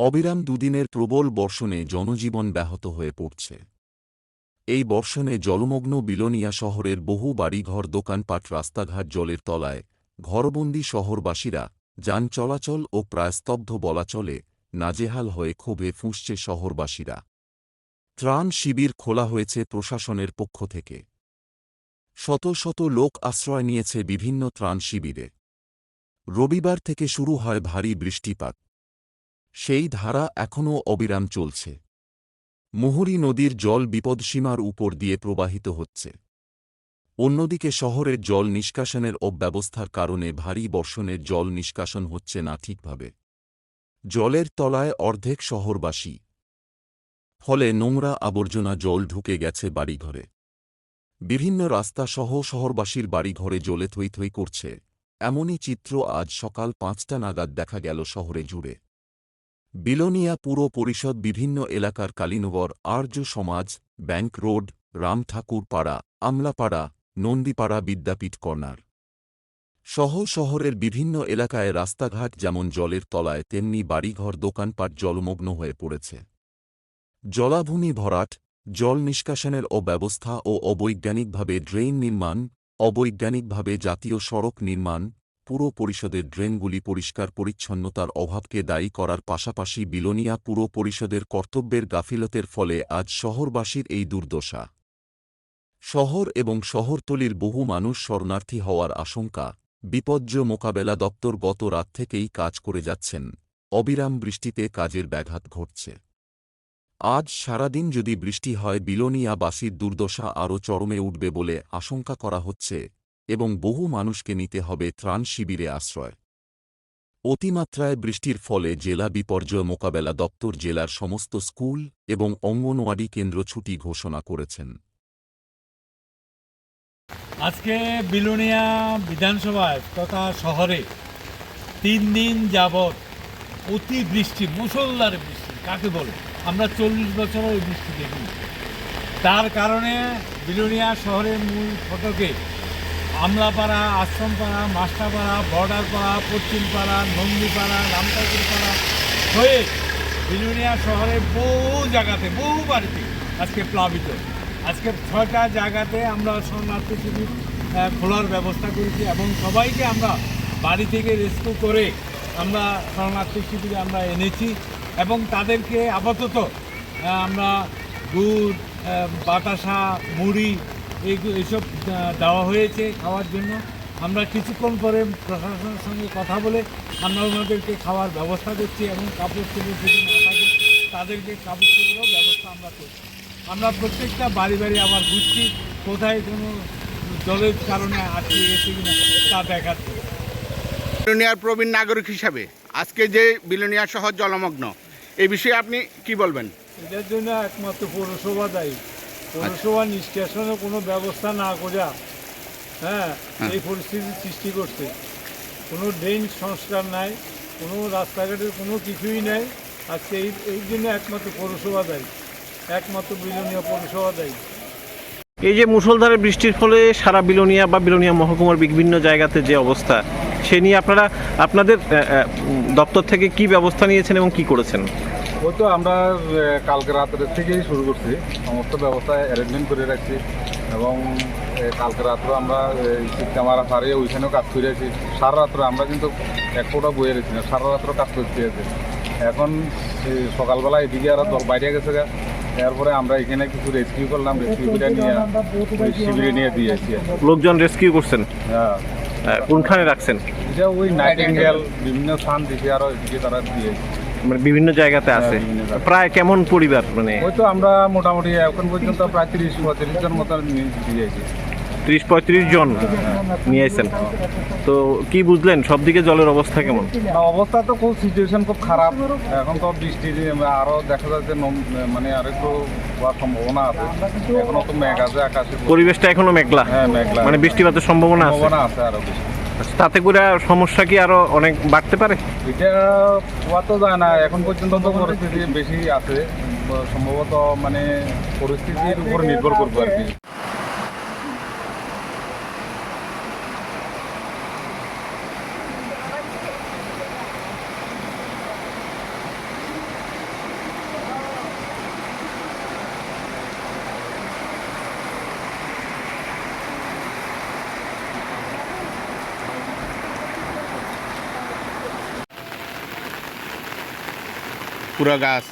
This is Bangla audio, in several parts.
অবিরাম দুদিনের প্রবল বর্ষণে জনজীবন ব্যাহত হয়ে পড়ছে। এই বর্ষণে জলমগ্ন বিলোনিয়া শহরের বহু বাড়িঘর, দোকানপাট, রাস্তাঘাট, জলের তলায় ঘরবন্দি শহরবাসীরা যান চলাচল ও প্রায় স্তব্ধ বলা চলে নাজেহাল হয়ে ক্ষোভে ফুঁসছে শহরবাসীরা। ত্রাণ শিবির খোলা হয়েছে প্রশাসনের পক্ষ থেকে। শত শত লোক আশ্রয় নিয়েছে বিভিন্ন ত্রাণ শিবিরে। রবিবার থেকে শুরু হয় ভারী বৃষ্টিপাত। সেই ধারা এখনও অবিরাম চলছে। মুহুরী নদীর জল বিপদসীমার উপর দিয়ে প্রবাহিত হচ্ছে। অন্যদিকে শহরের জল নিষ্কাশনের অব্যবস্থার কারণে ভারী বর্ষণের জল নিষ্কাশন হচ্ছে না ঠিকভাবে। জলের তলায় অর্ধেক শহরবাসী। ফলে নোংরা আবর্জনা জল ঢুকে গেছে বাড়িঘরে। বিভিন্ন রাস্তা সহ শহরবাসীর বাড়িঘরে জলে থই থই করছে। এমনই চিত্র আজ সকাল পাঁচটা নাগাদ দেখা গেল শহরে জুড়ে। বিলোনিয়া পুর পরিষদ বিভিন্ন এলাকার কালীনগর, আর্য সমাজ, ব্যাংক রোড রামঠাকুর পাড়া, আমলাপাড়া, নন্দীপাড়া বিদ্যাপীঠ কর্নার। সহ শহরের বিভিন্ন এলাকায় রাস্তাঘাট যেমন জলের তলায়, তেমনি বাড়িঘর, দোকানপাট জলমগ্ন হয়ে পড়েছে। জলাভূমি ভরাট, জল নিষ্কাশনের অব্যবস্থা ও অবৈজ্ঞানিকভাবে ড্রেন নির্মাণ, অবৈজ্ঞানিকভাবে জাতীয় সড়ক নির্মাণ পুর পরিষদের ড্রেনগুলি পরিষ্কার পরিচ্ছন্নতার অভাবকে দায়ী করার পাশাপাশি বিলোনিয়া পুর পরিষদের কর্তব্যের গাফিলতের ফলে আজ শহরবাসীর এই দুর্দশা। শহর এবং শহরতলির বহু মানুষ শরণার্থী হওয়ার আশঙ্কা। বিপর্য মোকাবেলা দপ্তর গত রাত থেকেই কাজ করে যাচ্ছেন। অবিরাম বৃষ্টিতে কাজের ব্যাঘাত ঘটছে। আজ সারাদিন যদি বৃষ্টি হয়, বিলোনিয়াবাসীর দুর্দশা আরও চরমে উঠবে বলে আশঙ্কা করা হচ্ছে। এবং বহু মানুষকে নিতে হবে ত্রাণ শিবিরে আশ্রয়। অতিমাত্রায় বৃষ্টির ফলে জেলা বিপর্যয় মোকাবেলা দপ্তর জেলার সমস্ত স্কুল এবং অঙ্গনওয়াড়ি কেন্দ্র ছুটি ঘোষণা করেছেন। আজকে বিলোনিয়া বিধানসভায় তথা শহরে তিন দিন যাবৎ অতি বৃষ্টি মুসলধারে বৃষ্টি, কাকে বলে? আমরা চল্লিশ বছর ওই বৃষ্টি দেখি তার কারণে বিলোনিয়া শহরের মূল ফটকে আমলাপাড়া, আশ্রমপাড়া, মাস্টারপাড়া, বর্ডারপাড়া, পশ্চিমপাড়া, নন্দীপাড়া রামতাকুরপাড়া হয়ে বিলোনিয়া শহরের বহু জায়গাতে, বহু বাড়িতে আজকে প্লাবিত। আজকে ছয়টা জায়গাতে আমরা শরণার্থী শিবির খোলার ব্যবস্থা করেছি এবং সবাইকে আমরা বাড়ি থেকে রেস্কিউ করে আমরা শরণার্থী শিবিরে আমরা এনেছি এবং তাদেরকে আপাতত আমরা দুধ বাতাসা, মুড়ি এইসব দেওয়া হয়েছে খাওয়ার জন্য। আমরা কিছুক্ষণ পরে প্রশাসনের সঙ্গে কথা বলে আমরা ওনাদেরকে খাওয়ার ব্যবস্থা করছি এবং কাপড় চোপড় যদি না থাকে তাদেরকে কাপড় চোপড়েরও ব্যবস্থা আমরা করছি। আমরা প্রত্যেকটা বাড়ি বাড়ি আবার বুঝছি কোথায় কোনো জলের কারণে আটকে গেছে কিনা তা দেখাচ্ছে। বিলোনিয়ার প্রবীণ নাগরিক হিসাবে আজকে যে বিলোনিয়া শহর জলমগ্ন এই বিষয়ে আপনি কি বলবেন? এটার জন্য একমাত্র পৌরসভা দায়ী পৌরসভা নিষ্কাশনের কোনো ব্যবস্থা না করা হ্যাঁ এই পরিস্থিতির সৃষ্টি করছে। কোনো ড্রেন সংস্কার নাই কোনো রাস্তাঘাটের কোনো কিছুই নাই। আজকে এই এই জন্য একমাত্র পৌরসভা দায়ী একমাত্র বিলোনীয় পৌরসভা দায়ী। এই যে মুসলধারে বৃষ্টির ফলে সারা বিলোনিয়া বা বিলোনিয়া মহকুমার বিভিন্ন জায়গাতে যে অবস্থা সে নিয়ে আপনারা আপনাদের দপ্তর থেকে কি ব্যবস্থা নিয়েছেন এবং কি করেছেন? ওই তো আমরা কালকে রাতের থেকেই শুরু করছি। সমস্ত ব্যবস্থা অ্যারেঞ্জমেন্ট করে রাখছি। এবং কালকে রাত্রে আমরা ক্যামেরা হারিয়ে ওইখানেও কাজ করে আছি। সারা রাত্রে আমরা কিন্তু এক ফোটা বইয়ে রেখেছি না সারা রাত্রে কাজ করতে আছে। এখন সকালবেলা এদিকে আর দল বাইরে গেছে গা। এরপরে আমরা এখানে কিছু রেস্কিউ করলাম রেস্কিউ করে নিয়ে শিবিরে নিয়ে দিয়েছি লোকজন রেস্কিউ করছেন? হ্যাঁ। কোনখানে রাখছেন? এটা ওই নাইটিঙ্গেল বিভিন্ন স্থান দিকে আরও এদিকে তারা দিয়েছে মানে বিভিন্ন জায়গাতে আছে। হ্যাঁ। প্রায় কেমন পরিবার? মানে ওই তো আমরা মোটামুটি এখন পর্যন্ত প্রায় তিরিশ পঁয়ত্রিশ জন মতো দিয়েছি ত্রিশ পঁয়ত্রিশ জন নিয়ে আসছেন তো কি বুঝলেন? সব দিকে জলের অবস্থা কেমন? অবস্থা তো খুব সিচুয়েশন খুব খারাপ। এখন তো বৃষ্টি আরও দেখা যাচ্ছে মানে আরেকটু হওয়ার সম্ভাবনা আছে। এখনও তো মেঘ আছে আকাশে। পরিবেশটা এখনও মেঘলা। হ্যাঁ মেঘলা। মানে বৃষ্টিপাতের সম্ভাবনা আছে? সম্ভাবনা আছে আরও বেশি। তাতে করে সমস্যা কি আরও অনেক বাড়তে পারে? এটা হওয়া তো যায় না। এখন পর্যন্ত তো পরিস্থিতি বেশি আছে। সম্ভবত মানে পরিস্থিতির উপর নির্ভর করব আর কি। পুরো গাছ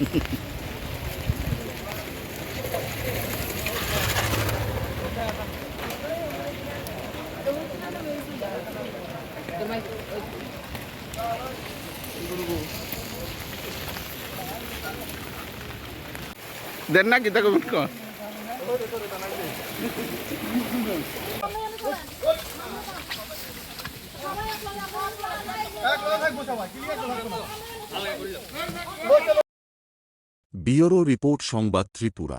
দেন না কিতা করবেন কো বিওরো রিপোর্ট সংবাদ ত্রিপুরা।